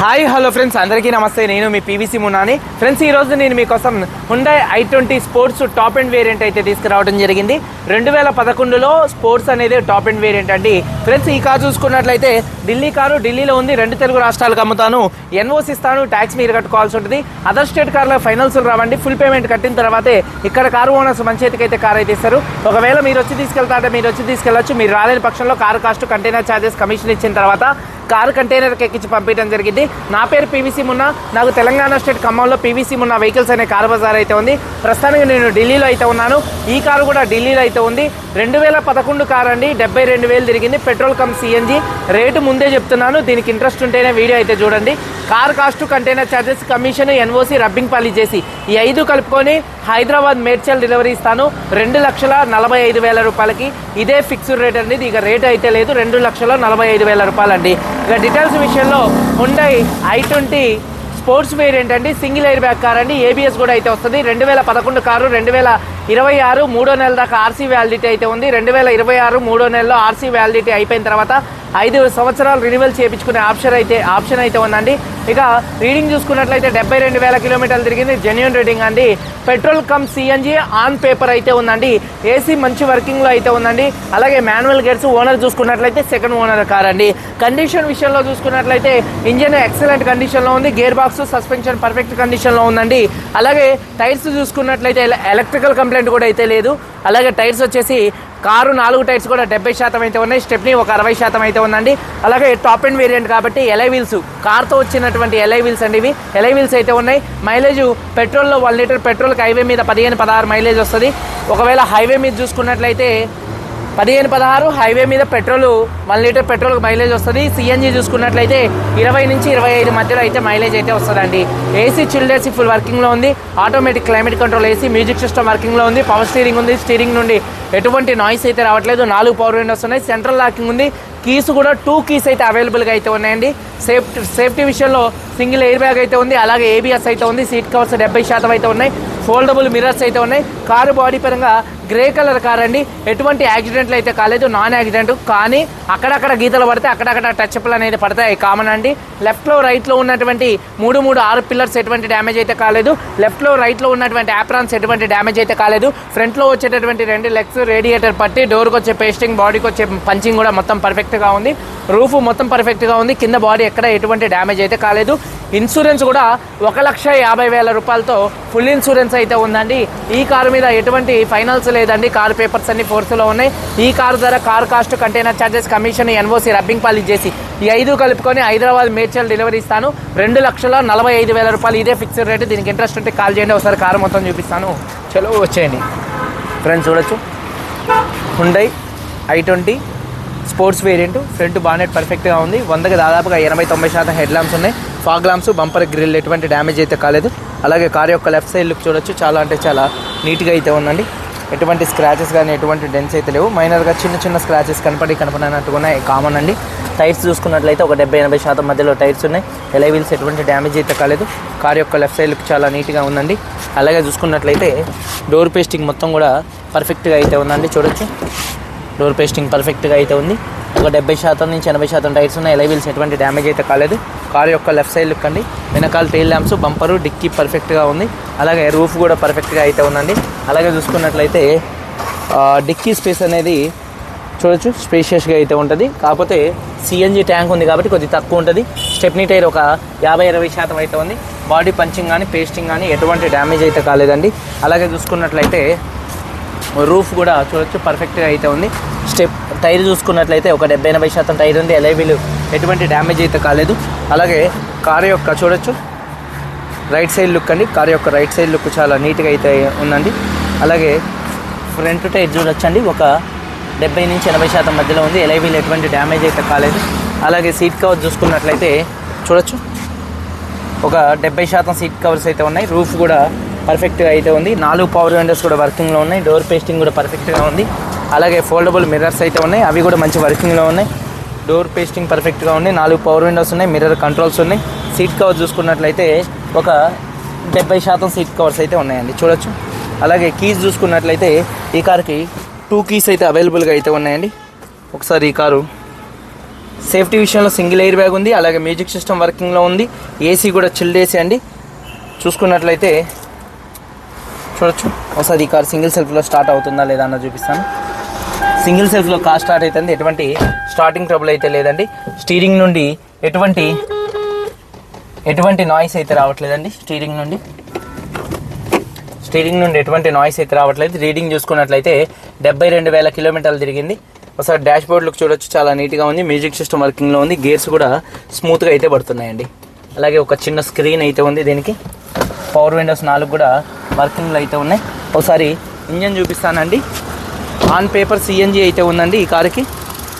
Hi hello friends. అందరికీ నమస్తే. నేను మీ పీవీసీ మునాని ఫ్రెండ్స్ ఈ రోజు నేను మీకోసం Hyundai i twenty sports top end variant అయితే తీసుకురావడం జరిగింది. రెండు వేల పదకొండులో స్పోర్ట్స్ అనేది టాప్ అండ్ వేరియంట్ అండి. ఫ్రెండ్స్ ఈ కారు చూసుకున్నట్లయితే ఢిల్లీ కారు ఢిల్లీలో ఉంది. రెండు తెలుగు రాష్ట్రాలకు అమ్ముతాను. ఎన్ఓసి ఇస్తాను. ట్యాక్స్ మీరు కట్టుకోవాల్సి ఉంటుంది. అదర్ స్టేట్ కార్లో ఫైనల్స్ రావండి. ఫుల్ పేమెంట్ కట్టిన తర్వాతే ఇక్కడ కారు ఓనర్స్ మంచి అయితే కార్ అయితే ఇస్తారు. ఒకవేళ మీరు వచ్చి తీసుకెళ్తారంటే మీరు వచ్చి తీసుకెళ్ళచ్చు. మీరు రాలేని పక్షంలో car cost container charges commission ఇచ్చిన తర్వాత కారు కంటైనర్కి ఎక్కించి పంపించడం జరిగింది. నా పేరు పీవీసీ మున్నా నాకు తెలంగాణ స్టేట్ ఖమ్మంలో పీవీసీ మున్నా వెహికల్స్ అనే కారు బజార్ అయితే ఉంది. ప్రస్తుతానికి నేను ఢిల్లీలో అయితే ఉన్నాను. ఈ కారు కూడా ఢిల్లీలో అయితే ఉంది. రెండు వేల పదకొండు కారు అండి. డెబ్బై రెండు వేలు తిరిగింది. పెట్రోల్ కమ్ సిఎన్జి రేటు ముందే చెప్తున్నాను. దీనికి ఇంట్రెస్ట్ ఉంటేనే వీడియో అయితే చూడండి. Car cost container charges commission NOC rubbing polish చేసి ఈ ఐదు కలుపుకొని హైదరాబాద్ మేడ్చల్ డెలివరీ ఇస్తాను. రెండు లక్షల నలభై ఐదు వేల రూపాయలకి. ఇదే ఫిక్స్డ్ రేట్ అండి. ఇది ఇక రేట్ అయితే లేదు. రెండు లక్షల నలభై ఐదు వేల రూపాయలండి. ఇక డీటెయిల్స్ విషయంలో Hyundai i twenty sports variant అండి సింగిల్ ఎయిర్ బ్యాగ్ కార్ అండి. ఏబిఎస్ కూడా అయితే వస్తుంది. రెండు వేల పదకొండు కారు రెండు వేల ఇరవై ఆరు మూడో నెల దాకా ఆర్సీ వ్యాలిడిటీ అయితే ఉంది. రెండు వేల ఇరవై ఆరు మూడో నెలలో ఆర్సీ వ్యాలిడిటీ అయిపోయిన తర్వాత ఐదు సంవత్సరాలు రినివల్ చేయించుకునే ఆప్షన్ అయితే ఆప్షన్ అయితే ఉందండి. ఇక రీడింగ్ చూసుకున్నట్లయితే డెబ్బై రెండు వేల కిలోమీటర్లు తిరిగింది జెన్యున్ రీడింగ్ అండి. Petrol cum CNG on paper అయితే ఉందండి. ఏసీ మంచి వర్కింగ్లో అయితే ఉందండి. అలాగే మాన్యువల్ గేట్స్ ఓనర్ చూసుకున్నట్లయితే సెకండ్ ఓనర్ కార్ అండి. కండిషన్ విషయంలో చూసుకున్నట్లయితే ఇంజిన్ ఎక్సలెంట్ కండిషన్లో ఉంది. గేర్ బాక్స్ సస్పెన్షన్ పర్ఫెక్ట్ కండిషన్లో ఉందండి. అలాగే టైర్స్ చూసుకున్నట్లయితే ఎలక్ట్రికల్ కంప్లైంట్ కూడా అయితే లేదు. అలాగే టైర్స్ వచ్చేసి కారు నాలుగు టైర్స్ కూడా డెబ్బై శాతం అయితే ఉన్నాయి. స్టెప్ని ఒక అరవై శాతం అయితే ఉందండి. అలాగే టాప్ అండ్ వేరియంట్ కాబట్టి ఎలై వీల్స్ కార్తో వచ్చినటువంటి ఎలై వీల్స్ అండి ఇవి. ఎలై వీల్స్ అయితే ఉన్నాయి. మైలేజ్ పెట్రోల్లో వన్ లీటర్ పెట్రోల్కి హైవే మీద పదిహేను పదహారు మైలేజ్ వస్తుంది. ఒకవేళ హైవే మీద చూసుకున్నట్లయితే పదిహేను పదహారు హైవే మీద petrol one litre petrol mileage వస్తుంది. సిఎన్జి చూసుకున్నట్లయితే ఇరవై నుంచి ఇరవై ఐదు మధ్యలో అయితే మైలేజ్ అయితే వస్తుందండి. ఏసీ చిల్డ్రన్స్ ఫుల్ వర్కింగ్లో ఉంది. Automatic climate control AC music system వర్కింగ్లో ఉంది. పవర్ స్టీరింగ్ ఉంది. స్టీరింగ్ నుండి ఎటువంటి నాయిస్ అయితే రావట్లేదు. నాలుగు పవర్ విండోస్ ఉన్నాయి. సెంట్రల్ లాకింగ్ ఉంది. కీస్ కూడా టూ కీస్ అయితే అవైలబుల్గా అయితే ఉన్నాయండి. సేఫ్టీ సేఫ్టీ విషయంలో సింగిల్ ఎయిర్ బ్యాగ్ అయితే ఉంది. అలాగే ఏబిఎస్ అయితే ఉంది. సీట్ కవర్స్ డెబ్బై శాతం అయితే ఉన్నాయి. ఫోల్డబుల్ మిర్రర్స్ అయితే ఉన్నాయి. కారు బాడీ పరంగా గ్రే కలర్ కార్ అండి ఎటువంటి యాక్సిడెంట్లు అయితే కాలేదు. Non accident. కానీ అక్కడక్కడ గీతలు పడితే అక్కడక్కడ టచ్ప్లు అనేది పడతాయి. కామన్ అండి. లెఫ్ట్లో రైట్లో ఉన్నటువంటి మూడు మూడు ఆరు పిల్లర్స్ ఎటువంటి డ్యామేజ్ అయితే కాలేదు. లెఫ్ట్లో రైట్లో ఉన్నటువంటి యాప్రాన్స్ ఎటువంటి డ్యామేజ్ అయితే కాలేదు. ఫ్రంట్లో వచ్చేటటువంటి రెండు లెగ్స్ రేడియేటర్ పట్టి డోర్కి వచ్చే పేస్టింగ్ బాడీకి వచ్చే పంచింగ్ కూడా మొత్తం పర్ఫెక్ట్గా ఉంది. రూఫ్ మొత్తం పర్ఫెక్ట్గా ఉంది. కింద బాడీ ఎక్కడ ఎటువంటి డ్యామేజ్ అయితే కాలేదు. ఇన్సూరెన్స్ కూడా ఒక లక్ష యాభై వేల రూపాయలతో ఫుల్ ఇన్సూరెన్స్ అయితే ఉందండి. ఈ కారు మీద ఎటువంటి ఫైనాన్స్ లేదండి. కారు పేపర్స్ అన్ని ఫోర్స్లో ఉన్నాయి. ఈ కారు ధర car cost container charges commission NOC rubbing polish చేసి ఈ ఐదు కలుపుకొని హైదరాబాద్ మేడ్చల్ డెలివరీ ఇస్తాను. రెండు లక్షల నలభై ఐదు వేల రూపాయలు ఇదే ఫిక్స్డ్ రేటు దీనికి ఇంట్రెస్ట్ ఉంటే కాల్ చేయండి. ఒకసారి కారు మొత్తం చూపిస్తాను. చలో వచ్చేయండి. ఫ్రెండ్స్ చూడొచ్చు. Hyundai i twenty sports variant front bonnet పర్ఫెక్ట్గా ఉంది. వందకి దాదాపుగా ఎనభై తొంభై శాతం హెడ్ ల్యాంప్స్ ఉన్నాయి. ఫాగ్ ల్యాంప్స్ బంపర్ గ్రిల్ ఎటువంటి డ్యామేజ్ అయితే కాలేదు. అలాగే కార్ యొక్క లెఫ్ట్ సైడ్ లుక్ చూడొచ్చు. చాలా అంటే చాలా నీట్గా అయితే ఉందండి. ఎటువంటి స్క్రాచెస్ కానీ ఎటువంటి డెన్స్ అయితే లేవు. మైనర్గా చిన్న చిన్న స్క్రాచెస్ కనపడి కనపడినట్టుగా ఉన్నాయి. కామన్ అండి. టైర్స్ చూసుకున్నట్లయితే ఒక డెబ్బై ఎనభై శాతం మధ్యలో టైర్స్ ఉన్నాయి. ఎలై వీల్స్ ఎటువంటి డ్యామేజ్ అయితే కాలేదు. కార్ యొక్క లెఫ్ట్ సైడ్ లుక్ చాలా నీట్గా ఉందండి. అలాగే చూసుకున్నట్లయితే డోర్ పేస్టింగ్ మొత్తం కూడా పర్ఫెక్ట్గా అయితే ఉందండి. చూడొచ్చు. డోర్ పేస్టింగ్ పర్ఫెక్ట్గా అయితే ఉంది. ఒక డెబ్బై శాతం నుంచి ఎనభై శాతం టైర్స్ ఉన్నాయి. ఎలై వీల్స్ ఎటువంటి డ్యామేజ్ అయితే కాలేదు. కార్ యొక్క లెఫ్ట్ సైడ్ లుక్ అండి. వెనకాల టైల్ ల్యాంప్స్ బంపరు డిక్కీ పర్ఫెక్ట్గా ఉంది. అలాగే రూఫ్ కూడా పర్ఫెక్ట్గా అయితే ఉందండి. అలాగే చూసుకున్నట్లయితే డిక్కీ స్పేస్ అనేది చూడొచ్చు. స్పేషియస్గా అయితే ఉంటుంది. కాకపోతే సిఎన్జి ట్యాంక్ ఉంది కాబట్టి కొద్దిగా తక్కువ ఉంటుంది. స్టెప్నీ టైర్ ఒక యాభై ఇరవై శాతం అయితే ఉంది. బాడీ పంచింగ్ కానీ పేస్టింగ్ కానీ ఎటువంటి డ్యామేజ్ అయితే కాలేదండి. అలాగే చూసుకున్నట్లయితే రూఫ్ కూడా చూడొచ్చు. పర్ఫెక్ట్గా అయితే ఉంది. స్టెప్ టైర్ చూసుకున్నట్లయితే ఒక డెబ్బై ఎనభై శాతం టైర్ ఉంది. ఎలైవీలు ఎటువంటి డ్యామేజ్ అయితే కాలేదు. అలాగే కారు యొక్క చూడొచ్చు. రైట్ సైడ్ లుక్ అండి. కారు యొక్క రైట్ సైడ్ లుక్ చాలా నీట్గా అయితే ఉందండి. అలాగే ఫ్రంట్ టైర్ చూడొచ్చండి. ఒక డెబ్బై నుంచి ఎనభై శాతం మధ్యలో ఉంది. ఎలైవీలు ఎటువంటి డ్యామేజ్ అయితే కాలేదు. అలాగే సీట్ కవర్ చూసుకున్నట్లయితే చూడొచ్చు. ఒక డెబ్బై శాతం సీట్ కవర్స్ అయితే ఉన్నాయి. రూఫ్ కూడా పర్ఫెక్ట్గా అయితే ఉంది. నాలుగు పవర్ విండోస్ కూడా వర్కింగ్లో ఉన్నాయి. డోర్ పేస్టింగ్ కూడా పర్ఫెక్ట్గా ఉంది. అలాగే ఫోల్డబుల్ మిర్రర్స్ అయితే ఉన్నాయి. అవి కూడా మంచి వర్కింగ్లో ఉన్నాయి. డోర్ పేస్టింగ్ పర్ఫెక్ట్గా ఉంది. నాలుగు పవర్ విండోస్ ఉన్నాయి. మిర్రర్ కంట్రోల్స్ ఉన్నాయి. సీట్ కవర్ చూసుకున్నట్లయితే ఒక డెబ్బై శాతం సీట్ కవర్స్ అయితే ఉన్నాయండి. చూడొచ్చు. అలాగే కీస్ చూసుకున్నట్లయితే ఈ కార్కి టూ కీస్ అయితే అవైలబుల్గా అయితే ఉన్నాయండి. ఒకసారి ఈ కారు సేఫ్టీ విషయంలో సింగిల్ ఎయిర్ బ్యాగ్ ఉంది. అలాగే మ్యూజిక్ సిస్టమ్ వర్కింగ్లో ఉంది. ఏసీ కూడా చిల్డ్ ఏసీ అండి. చూసుకున్నట్లయితే చూడొచ్చు. ఒకసారి ఈ కార్ సింగిల్ సెల్ఫ్లో స్టార్ట్ అవుతుందా లేదా అన్న చూపిస్తాను. సింగిల్ సెల్ఫ్లో కార్ స్టార్ట్ అవుతుంది. ఎటువంటి స్టార్టింగ్ ట్రబుల్ అయితే లేదండి. స్టీరింగ్ నుండి ఎటువంటి ఎటువంటి నాయిస్ అయితే రావట్లేదండి. స్టీరింగ్ నుండి స్టీరింగ్ నుండి ఎటువంటి నాయిస్ అయితే రావట్లేదు. రీడింగ్ చూసుకున్నట్లయితే డెబ్బై రెండు వేల కిలోమీటర్లు తిరిగింది. ఒకసారి డాష్ బోర్డ్లకు చూడొచ్చు. చాలా నీట్గా ఉంది. మ్యూజిక్ సిస్టమ్ వర్కింగ్లో ఉంది. గేర్స్ కూడా స్మూత్గా అయితే పడుతున్నాయండి. అలాగే ఒక చిన్న స్క్రీన్ అయితే ఉంది దీనికి. పవర్ విండోస్ నాలుగు కూడా వర్కింగ్లో అయితే ఉన్నాయి. ఒకసారి ఇంజన్ చూపిస్తానండి. ఆన్ పేపర్ సిఎన్జి అయితే ఉందండి ఈ కారుకి.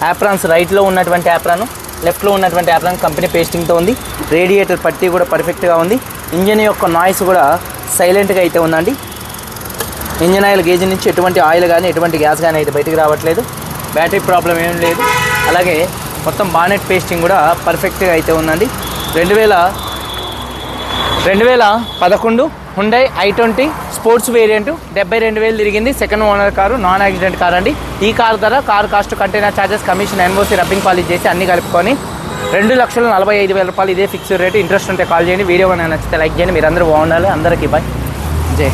యాప్రాన్స్ రైట్లో ఉన్నటువంటి యాప్రాను లెఫ్ట్లో ఉన్నటువంటి యాప్రాన్ కంపెనీ పేస్టింగ్తో ఉంది. రేడియేటర్ పట్టీ కూడా పర్ఫెక్ట్గా ఉంది. ఇంజన్ యొక్క నాయిస్ కూడా సైలెంట్గా అయితే ఉందండి. ఇంజన్ ఆయిల్ గేజ్ నుంచి ఎటువంటి ఆయిల్ కానీ ఎటువంటి గ్యాస్ కానీ అయితే బయటకు రావట్లేదు. బ్యాటరీ ప్రాబ్లం ఏం లేదు. అలాగే మొత్తం బానెట్ పేస్టింగ్ కూడా పర్ఫెక్ట్గా అయితే ఉందండి. రెండు వేల రెండు వేల పదకొండు Hyundai i twenty sports variant డెబ్బై రెండు వేలు తిరిగింది. Second owner car non accident car అండి. ఈ కార్ ధర car cost container charges commission NOC rubbing polish చేసి అన్ని కలుపుకొని రెండు లక్షల నలభై ఐదు వేల రూపాయలు ఇదే ఫిక్స్డ్ రేట్ ఇంట్రెస్ట్ ఉంటే కాల్ చేయండి. వీడియో నచ్చితే లైక్ చేయండి. మీరు అందరూ బాగుండాలి. అందరికీ బాయ్ జై